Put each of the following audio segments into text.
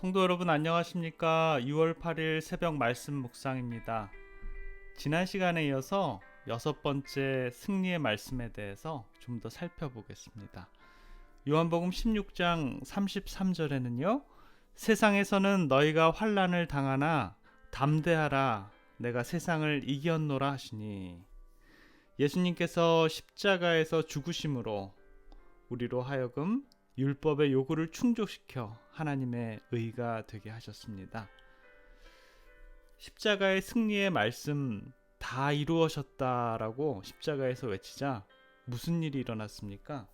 성도 여러분 안녕하십니까? 6월 8일 새벽 말씀 묵상입니다. 지난 시간에 이어서 여섯 번째 승리의 말씀에 대해서 좀 더 살펴보겠습니다. 요한복음 16장 33절에는요. 세상에서는 너희가 환란을 당하나 담대하라 내가 세상을 이겼노라 하시니 예수님께서 십자가에서 죽으심으로 우리로 하여금 율법의 요구를 충족시켜 하나님의 의가 되게 하셨습니다. 십자가의 승리의 말씀 다 이루어졌다라고 십자가에서 외치자 무슨 일이 일어났습니까?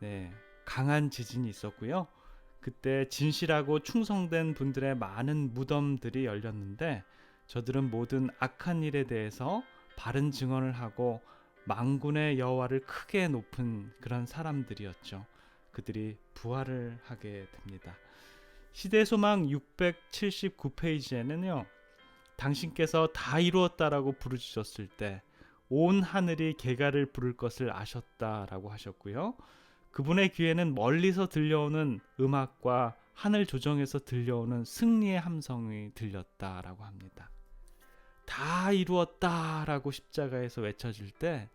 네, 강한 지진이 있었고요. 그때 진실하고 충성된 분들의 많은 무덤들이 열렸는데 저들은 모든 악한 일에 대해서 바른 증언을 하고 망군의 여호와를 크게 높은 그런 사람들이었죠. 그들이 부활을 하게 됩니다. 시대 소망 679페이지에는요. 당신께서 다 이루었다라고 부르짖었을 때 온 하늘이 개가를 부를 것을 아셨다라고 하셨고요. 그분의 귀에는 멀리서 들려오는 음악과 하늘 조정에서 들려오는 승리의 함성이 들렸다라고 합니다. 다 이루었다라고 십자가에서 외쳐질 때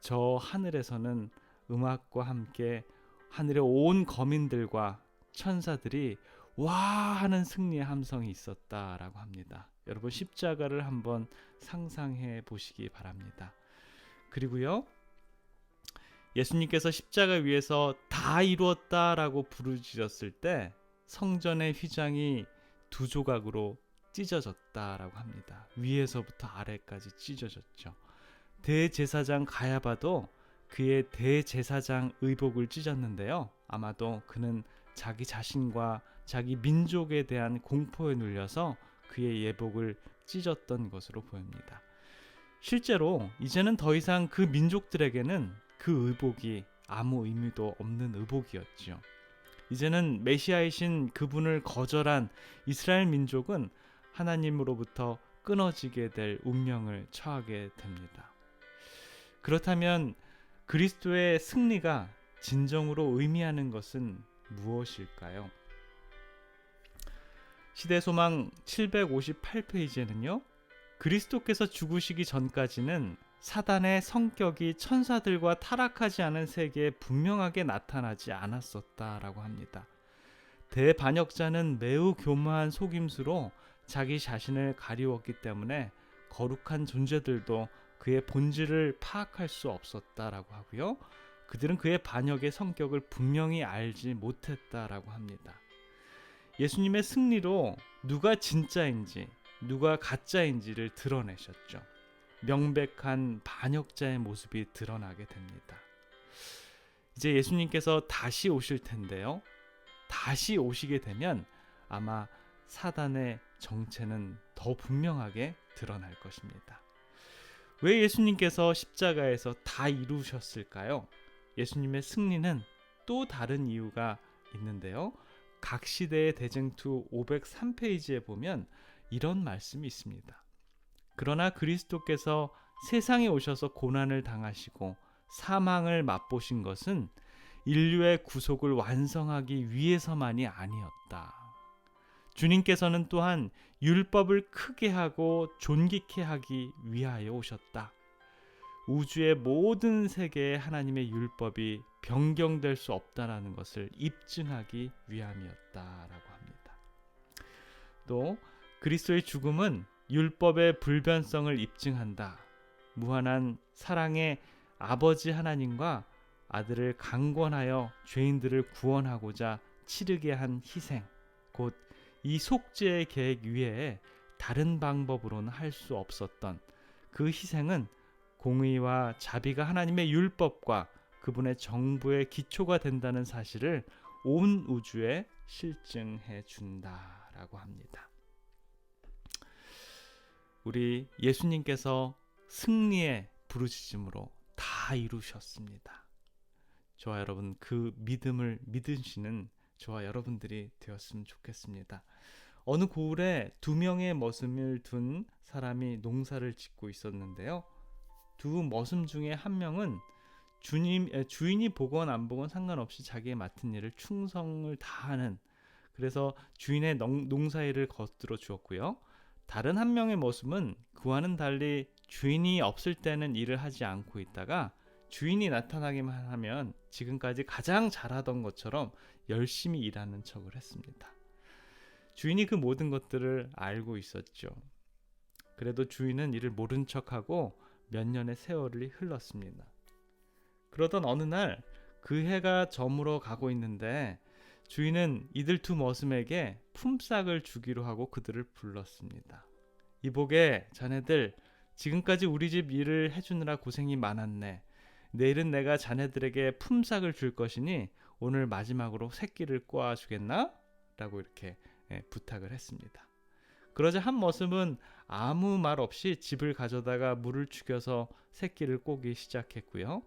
저 하늘에서는 음악과 함께 하늘의 온 거민들과 천사들이 와 하는 승리의 함성이 있었다라고 합니다. 여러분 십자가를 한번 상상해 보시기 바랍니다. 그리고요. 예수님께서 십자가 위에서 다 이루었다라고 부르짖었을 때 성전의 휘장이 두 조각으로 찢어졌다라고 합니다. 위에서부터 아래까지 찢어졌죠. 대제사장 가야바도 그의 대제사장 의복을 찢었는데요. 아마도 그는 자기 자신과 자기 민족에 대한 공포에 눌려서 그의 예복을 찢었던 것으로 보입니다. 실제로 이제는 더 이상 그 민족들에게는 그 의복이 아무 의미도 없는 의복이었지요. 이제는 메시아이신 그분을 거절한 이스라엘 민족은 하나님으로부터 끊어지게 될 운명을 처하게 됩니다. 그렇다면 그리스도의 승리가 진정으로 의미하는 것은 무엇일까요? 시대소망 758페이지에는요. 그리스도께서 죽으시기 전까지는 사단의 성격이 천사들과 타락하지 않은 세계에 분명하게 나타나지 않았었다라고 합니다. 대반역자는 매우 교묘한 속임수로 자기 자신을 가리웠기 때문에 거룩한 존재들도 그의 본질을 파악할 수 없었다라고 하고요. 그들은 그의 반역의 성격을 분명히 알지 못했다라고 합니다. 예수님의 승리로 누가 진짜인지 누가 가짜인지를 드러내셨죠. 명백한 반역자의 모습이 드러나게 됩니다. 이제 예수님께서 다시 오실 텐데요. 다시 오시게 되면 아마 사단의 정체는 더 분명하게 드러날 것입니다. 왜 예수님께서 십자가에서 다 이루셨을까요? 예수님의 승리는 또 다른 이유가 있는데요. 각 시대의 대쟁투 503페이지에 보면 이런 말씀이 있습니다. 그러나 그리스도께서 세상에 오셔서 고난을 당하시고 사망을 맛보신 것은 인류의 구속을 완성하기 위해서만이 아니었다. 주님께서는 또한 율법을 크게 하고 존귀케 하기 위하여 오셨다. 우주의 모든 세계에 하나님의 율법이 변경될 수 없다라는 것을 입증하기 위함이었다라고 합니다. 또 그리스도의 죽음은 율법의 불변성을 입증한다. 무한한 사랑의 아버지 하나님과 아들을 강권하여 죄인들을 구원하고자 치르게 한 희생, 곧 이 속죄의 계획 위에 다른 방법으로는 할 수 없었던 그 희생은 공의와 자비가 하나님의 율법과 그분의 정부의 기초가 된다는 사실을 온 우주에 실증해 준다라고 합니다. 우리 예수님께서 승리의 부르짖음으로 다 이루셨습니다. 저와 여러분 그 믿음을 믿으시는 저와 여러분들이 되었으면 좋겠습니다. 어느 고을에 두 명의 머슴을 둔 사람이 농사를 짓고 있었는데요. 두 머슴 중에 한 명은 주님 주인이 보건 안 보건 상관없이 자기의 맡은 일을 충성을 다하는 그래서 주인의 농, 농사일을 거들어 주었고요. 다른 한 명의 모습은 그와는 달리 주인이 없을 때는 일을 하지 않고 있다가 주인이 나타나기만 하면 지금까지 가장 잘하던 것처럼 열심히 일하는 척을 했습니다. 주인이 그 모든 것들을 알고 있었죠. 그래도 주인은 이를 모른 척하고 몇 년의 세월이 흘렀습니다. 그러던 어느 날 그 해가 저물어 가고 있는데 주인은 이들 두 머슴에게 품삯을 주기로 하고 그들을 불렀습니다. 이보게 자네들 지금까지 우리 집 일을 해주느라 고생이 많았네. 내일은 내가 자네들에게 품삯을 줄 것이니 오늘 마지막으로 새끼를 꼬아 주겠나? 라고 이렇게 예, 부탁을 했습니다. 그러자 한 머슴은 아무 말 없이 집을 가져다가 물을 죽여서 새끼를 꼬기 시작했고요.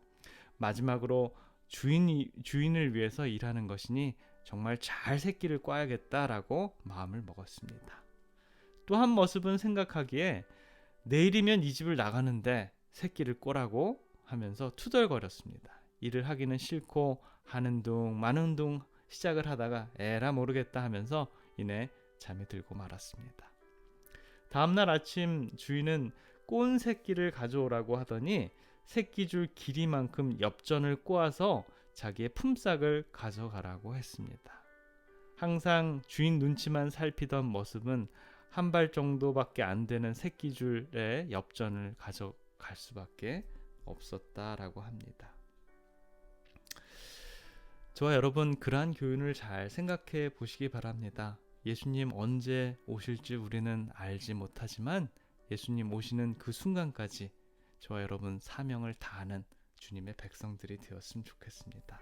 마지막으로 주인이 주인을 위해서 일하는 것이니 정말 잘 새끼를 꽈야겠다라고 마음을 먹었습니다. 또한 모습은 생각하기에 내일이면 이 집을 나가는데 새끼를 꼬라고 하면서 투덜거렸습니다. 일을 하기는 싫고 하는 둥 마는 둥 시작을 하다가 에라 모르겠다 하면서 이내 잠이 들고 말았습니다. 다음날 아침 주인은 꼰 새끼를 가져오라고 하더니 새끼 줄 길이만큼 엽전을 꼬아서 자기의 품삯을 가져가라고 했습니다. 항상 주인 눈치만 살피던 모습은 한 발 정도밖에 안 되는 새끼 줄의 엽전을 가져갈 수밖에 없었다라고 합니다. 저와 여러분 그러한 교훈을 잘 생각해 보시기 바랍니다. 예수님 언제 오실지 우리는 알지 못하지만 예수님 오시는 그 순간까지 저와 여러분 사명을 다하는 주님의 백성들이 되었으면 좋겠습니다.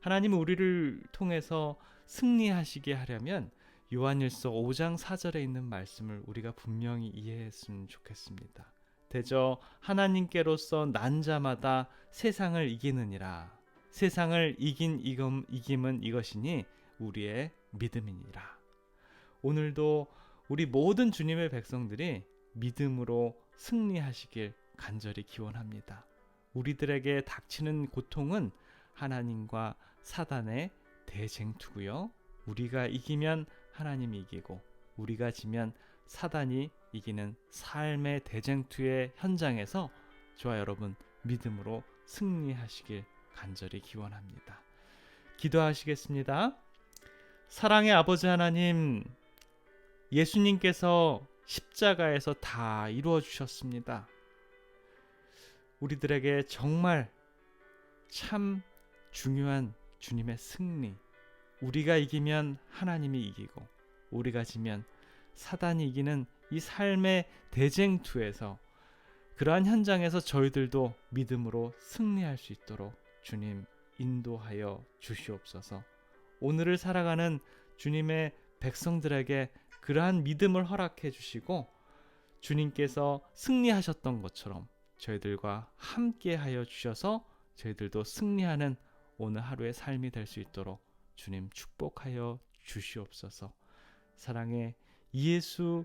하나님은 우리를 통해서 승리하시게 하려면 요한일서 5장 4절에 있는 말씀을 우리가 분명히 이해했으면 좋겠습니다. 대저 하나님께로서 난 자마다 세상을 이기느니라. 세상을 이긴 이금, 이김은 이것이니 우리의 믿음이니라. 오늘도 우리 모든 주님의 백성들이 믿음으로 승리하시길 간절히 기원합니다. 우리들에게 닥치는 고통은 하나님과 사단의 대쟁투고요. 우리가 이기면 하나님이 이기고 우리가 지면 사단이 이기는 삶의 대쟁투의 현장에서 저와 여러분 믿음으로 승리하시길 간절히 기원합니다. 기도하시겠습니다. 사랑의 아버지 하나님, 예수님께서 십자가에서 다 이루어 주셨습니다. 우리들에게 정말 참 중요한 주님의 승리. 우리가 이기면 하나님이 이기고 우리가 지면 사단이 이기는 이 삶의 대쟁투에서 그러한 현장에서 저희들도 믿음으로 승리할 수 있도록 주님 인도하여 주시옵소서. 오늘을 살아가는 주님의 백성들에게 그러한 믿음을 허락해 주시고 주님께서 승리하셨던 것처럼 저희들과 함께 하여 주셔서 저희들도 승리하는 오늘 하루의 삶이 될 수 있도록 주님 축복하여 주시옵소서. 사랑의 예수